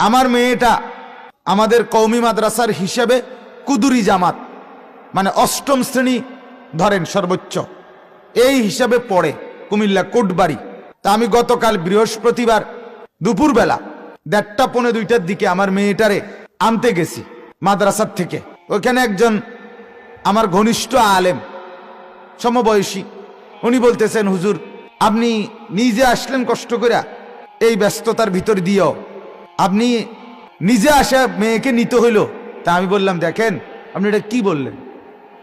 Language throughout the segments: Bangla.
আমার মেয়েটা আমাদের কৌমি মাদ্রাসার হিসেবে কুদুরি জামাত মানে অষ্টম শ্রেণি ধরেন সর্বোচ্চ। এই হিসাবে পড়ে কুমিল্লা কোটবাড়ি। তা আমি গতকাল বৃহস্পতিবার দুপুরবেলা দেড়টা পৌনে দুইটার দিকে আমার মেয়েটারে আনতে গেছি মাদ্রাসার থেকে। ওইখানে একজন আমার ঘনিষ্ঠ আলেম, সমবয়সী, উনি বলতেছেন, হুজুর, আপনি নিজে আসলেন কষ্ট করে এই ব্যস্ততার ভিতর দিয়েও আপনি নিজে আসা মেয়েকে নিতে হইল। তা আমি বললাম, দেখেন, আপনি এটা কি বললেন?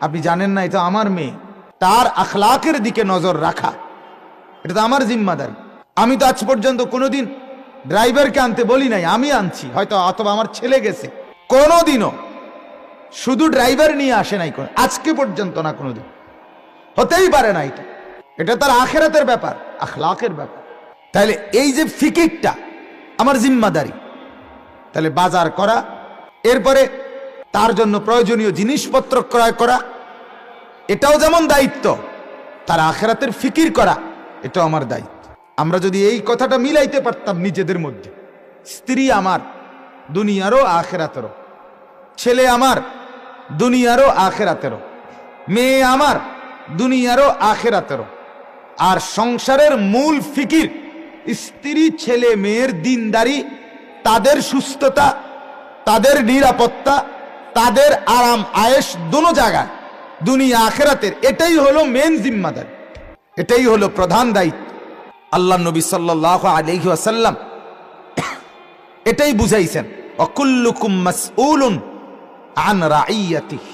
আপনি জানেন না, এটা আমার মেয়ে। তার আখলাকের দিকে নজর রাখা। এটা তো আমার জিম্মাদারি। আমি তো আজ পর্যন্ত কোনোদিন ড্রাইভারকে আনতে বলি নাই, আমি আনছি। হয়তো অথবা আমার ছেলে গেছে। কোনোদিনও শুধু ড্রাইভার নিয়ে আসে নাই কোনো আজকে পর্যন্ত না কোনোদিন। হতেই পারে না এটা। এটা তার আখেরাতের ব্যাপার, আখলাকের ব্যাপার। তাহলে এই যে ফিকিরটা আমার জিম্মাদারি। তাহলে বাজার করা, এরপরে তার জন্য প্রয়োজনীয় জিনিসপত্র ক্রয় করা, এটাও যেমন দায়িত্ব, তার আখেরাতের ফিকির করা, এটাও আমার দায়িত্ব। আমরা যদি এই কথাটা মিলাইতে পারতাম নিজেদের মধ্যে, স্ত্রী আমার, দুনিয়ারও আখেরাতেরও, ছেলে আমার, দুনিয়ারও আখেরাতেরও, মেয়ে আমার, দুনিয়ারও আখেরাতেরও, আর সংসারের মূল ফিকির, স্ত্রী, ছেলে, মেয়ের দিনদারি তাদের সুস্থতা, তাদের নিরাপত্তা, তাদের আরাম আয়েস দোনো জায়গায়। দুনিয়া আখেরাতের, এটাই হলো মেন জিম্মাদার। এটাই হলো প্রধান দায়িত্ব। আল্লাহ নবী সাল্লাহ আলহি আসাল্লাম এটাই বুঝাইছেন। আন রাইয়াতিহি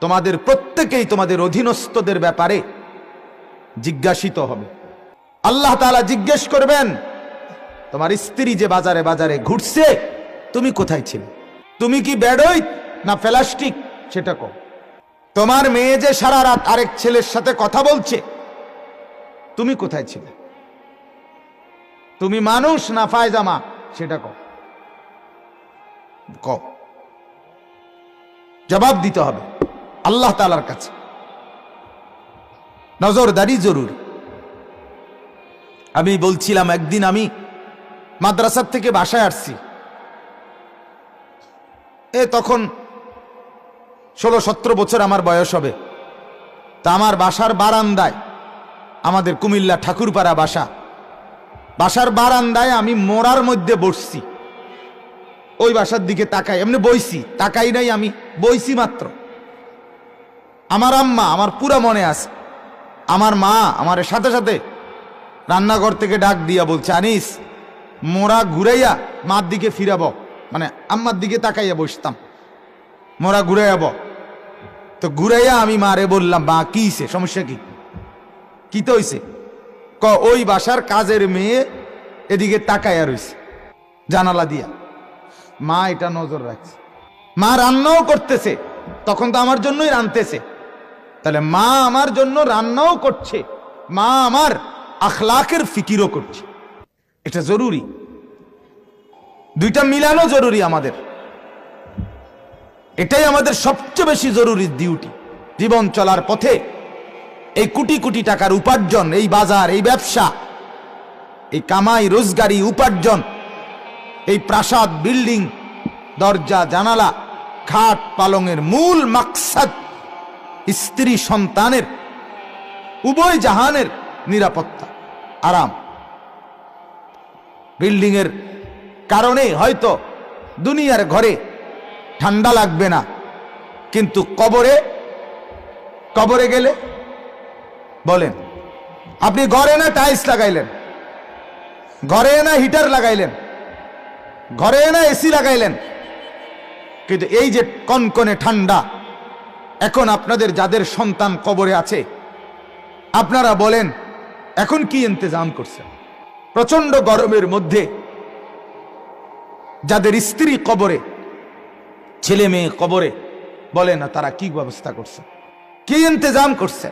তোমাদের প্রত্যেকেই তোমাদের অধীনস্থদের ব্যাপারে জিজ্ঞাসিত হবে। আল্লাহ তাআলা জিজ্ঞেস করবেন তোমার স্ত্রী যে বাজারে বাজারে ঘুরছে, তুমি কোথায় ছিলে? তুমি কি বেডই না প্লাস্টিক? সেটা কো তোমার মেয়ে যে সারা রাত আরেক ছেলের সাথে কথা বলছে, তুমি কোথায় ছিলে? তুমি মানুষ না ফায়জামা সেটা কো ক জবাব দিতে হবে আল্লাহ তালার কাছে। নজরদারি জরুরি। আমি বলছিলাম, একদিন আমি মাদ্রাসার থেকে বাসায় আসছি। এ তখন ষোলো সতেরো বছর আমার বয়স হবে। তা আমার বাসার বারান্দায়, আমাদের কুমিল্লা ঠাকুরপাড়া বাসা, বাসার বারান্দায় আমি মোড়ার মধ্যে বসছি। ওই বাসার দিকে তাকাই, এমনি বইছি, তাকাই নাই আমি, বইছি মাত্র। আমার আম্মা, আমার পুরা মনে আছে। আমার মা, আমার সাথে সাথে রান্নাঘর থেকে ডাক দিয়া বলছে, আনিস মোরা ঘুরাইয়া মার দিকে ফিরাব। মানে আম্মার দিকে তাকাইয়া বসতাম। মোরা ঘুরাইয়াব তো ঘুরাইয়া আমি মারে বললাম, মা, কি হইছে? সমস্যা কি? কি তো হইছে? ক, ওই বাসার কাজের মেয়ে এদিকে তাকাইয়া রইছে, জানালা দিয়া। মা এটা নজর রাখছে। মা রান্নাও করতেছে, তখন তো আমার জন্যই রানতেছে তাহলে মা আমার জন্য রান্নাও করছে, মা আমার আখলাকের ফিকিরও করছে। এটা জরুরি। দুইটা মিলানো জরুরি আমাদের। এটাই আমাদের সবচেয়ে বেশি জরুরি ডিউটি জীবন চলার পথে এই কোটি কোটি টাকার উপার্জন, এই বাজার, এই ব্যবসা, এই কামাই, রোজগারি, উপার্জন, এই প্রাসাদ, বিল্ডিং, দরজা, জানালা, খাট পালংয়ের মূল মাকসাদ স্ত্রী সন্তানের, উভয় জাহানের নিরাপত্তা, আরাম। বিল্ডিং এর কারণে হয়তো দুনিয়ার ঘরে ঠান্ডা লাগবে না। কিন্তু কবরে কবরে গেলে বলেন, আপনি ঘরে না টাইলস লাগাইলেন? ঘরে না হিটার লাগাইলেন? ঘরে না এসি লাগাইলেন? কিন্তু এই যে কনকনে ঠান্ডা, এখন আপনাদের যাদের সন্তান কবরে আছে, আপনারা বলেন, এখন কি ইন্তজাম করছেন? প্রচণ্ড গরমের মধ্যে যাদের স্ত্রী কবরে, ছেলে মেয়ে কবরে, বলে না, তারা কি ব্যবস্থা করছে? কি ইন্তজাম করছে?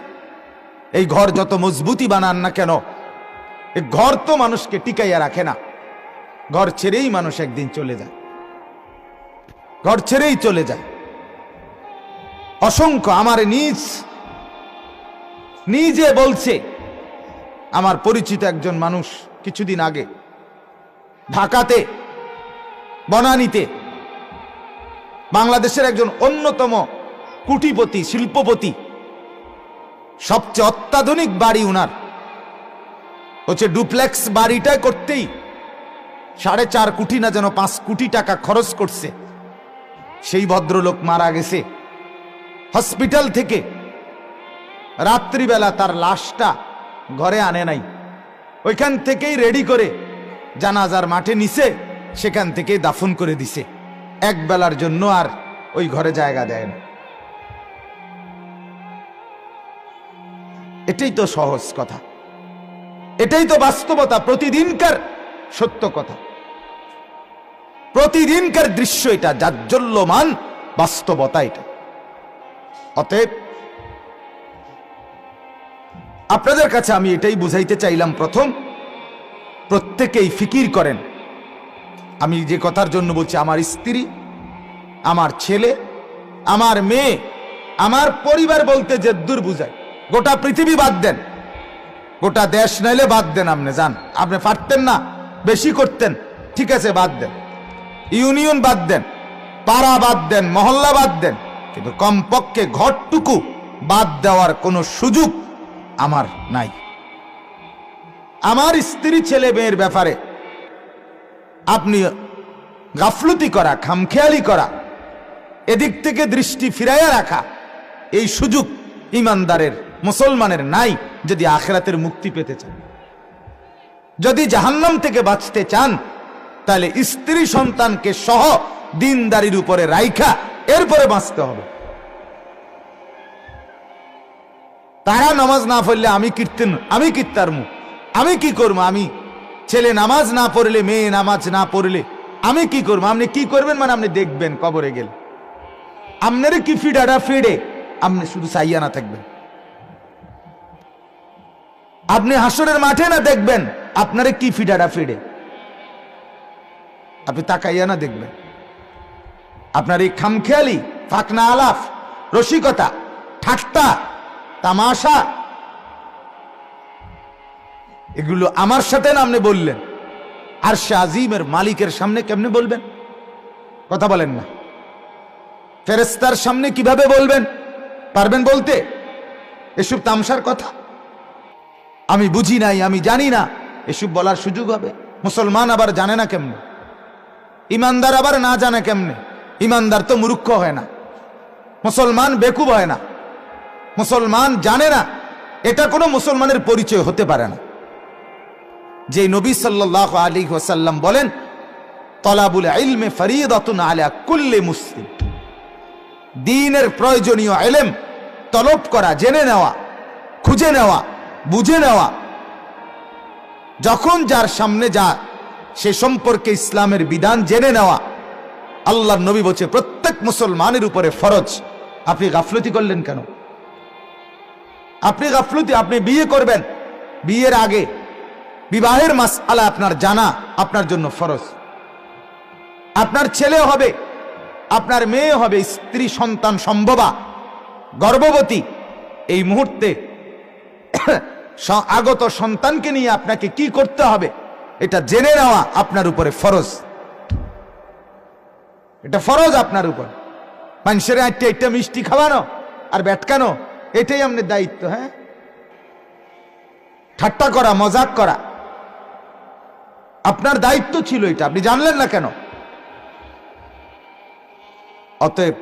এই ঘর যত মজবুতি বানান না কেন এই ঘর তো মানুষকে টিকাইয়া রাখে না। ঘর ছেড়েই মানুষ একদিন চলে যায়। ঘর ছেড়েই চলে যায়। অসংখ্য আমার নিজ, নিজে বলছে, আমার পরিচিত একজন মানুষ কিছুদিন আগে। ঢাকাতে, বনানীতে বাংলাদেশের একজন অন্যতম কুটিপতি, শিল্পপতি, সবচেয়ে অত্যাধুনিক বাড়ি উনার। হচ্ছে ডুপ্লেক্স বাড়িটা করতেই সাড়ে চার কোটি না যেন পাঁচ কোটি টাকা খরচ করছে। সেই ভদ্রলোক মারা গেছে। হসপিটাল থেকে রাত্রিবেলা তার লাশটা ঘরে আনে নাই। ওইখান থেকেই রেডি করে জানাজার মাঠে নিছে, সেখান থেকেই দাফন করে দিছে। এক বেলার জন্য আর ওই ঘরে জায়গা দেয় না। এটাই তো সহজ কথা। এটাই তো বাস্তবতা, প্রতিদিনকার সত্য কথা। প্রতিদিনকার দৃশ্য এটা জাজ্জল্যমান বাস্তবতা এটা। অতএব আপনাদের কাছে আমি এটাই বুঝাইতে চাইলাম প্রথম। প্রত্যেকেই ফিকির করেন। আমি যে কথার জন্য বলছি, আমার স্ত্রী, আমার ছেলে, আমার মেয়ে, আমার পরিবার বলতে যে দূর বুঝায়। গোটা পৃথিবী বাদ দেন। গোটা দেশ নাইলে বাদ দেন আপনি যান আপনি পারতেন না, বেশি করতেন। ঠিক আছে, বাদ দেন। ইউনিয়ন বাদ দেন, পাড়া বাদ দেন, মহল্লা বাদ দেন। কিন্তু কমপক্ষে ঘরটুকু বাদ দেওয়ার কোনো সুযোগ আমার নাই। আমার স্ত্রী ছেলে মেয়ের ব্যাপারে আপনি গাফলতি করা, খামখেয়ালি করা, এদিক থেকে দৃষ্টি ফিরাইয়া রাখা, এই সুযোগ ইমানদারের, মুসলমানের নাই যদি আখেরাতের মুক্তি পেতে চান। যদি জাহান্নাম থেকে বাঁচতে চান, তাহলে স্ত্রী সন্তানকে সহ দিনদারির উপরে রাইখা, এরপরে বাঁচতে হবে। তারা নামাজ না পড়লে আমি কীর্তন, আমি কীর্তার মুখ আমি কি করব? আমি ছেলে নামাজ না পড়লে, মেয়ে নামাজ না পড়লে আমি কি করব? আপনি কি করবেন মানে আপনি দেখবেন কবরে গেলে। আপনারে কি ফিডাটা ফিডে আপনি শুধু চাইয়া না থাকবেন। আপনি হাসরের মাঠে না দেখবেন আপনারে কি ফিডাটা ফিডে আপনি তাকাইয়া না দেখবেন। আপনার এই খামখেয়ালি, ফাকনা আলাফ, রসিকতা, ঠাট্টা তামাশা। এগুলো আমার সাথে না আপনি বললেন। আর আজিমের মালিকের সামনে কেমনে বলবেন? কথা বলেন না। ফেরেস্তার সামনে কীভাবে বলবেন? পারবেন বলতে? এসব তামসার কথা? আমি বুঝি নাই, আমি জানি না। এসব বলার সুযোগ হবে। মুসলমান আবার জানে না কেমনে? ইমানদার আবার না জানে কেমনে? ইমানদার তো মূর্খ হয় না। মুসলমান বেকুব হয় না। মুসলমান জানে না, এটা কোনো মুসলমানের পরিচয় হতে পারে না। যে নবী সাল্লাহ আলী ওসাল্লাম বলেন, তলাবুল ইলমে ফরিদতুন আলা কুল্লে মুসলিম। দিনের প্রয়োজনীয় এলেম তলব করা, জেনে নেওয়া, খুঁজে নেওয়া, বুঝে নেওয়া। যখন যার সামনে যা, সে সম্পর্কে ইসলামের বিধান জেনে নেওয়া। আল্লাহ নবী বলছে, প্রত্যেক মুসলমানের উপরে ফরজ। আপনি গাফলতি করলেন কেন? আপনি গাফলতি, আপনি বিয়ে করবেন। বিয়ের আগে বিবাহের মাস আলা আপনার জানা, আপনার জন্য ফরজ। আপনার ছেলে হবে, আপনার মেয়ে হবে, স্ত্রী, সন্তান, সম্ভবা, গর্ভবতী। এই মুহূর্তে আগত সন্তানকে নিয়ে আপনাকে কি করতে হবে, এটা জেনে নেওয়া আপনার উপরে ফরজ। এটা ফরজ আপনার উপর। মানুষের একটা একটা মিষ্টি খাওয়ানো আর ব্যাটকানো এটাই আপনার দায়িত্ব হ্যাঁ? ঠাট্টা করা, মজাক করা। আপনার দায়িত্ব ছিল এটা, আপনি জানলেন না কেন? অতএব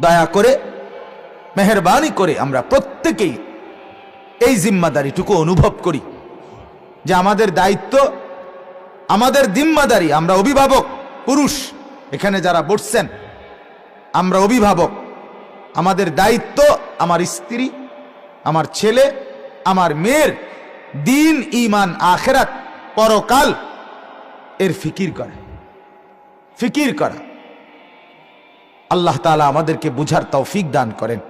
দয়া করে, মেহরবানি করে আমরা প্রত্যেকেই এই জিম্মাদারিটুকু অনুভব করি। যে আমাদের দায়িত্ব, আমাদের জিম্মাদারি, আমরা অভিভাবক, পুরুষ, এখানে যারা বসছেন, আমরা অভিভাবক। আমাদের দায়িত্ব আমার স্ত্রী, আমার ছেলে, আমার মেয়ের দিন ইমান আখেরাত, পরকাল এর ফিকির করা। ফিকির করা। আল্লাহ তালা আমাদেরকে বুঝার তৌফিক দান করেন।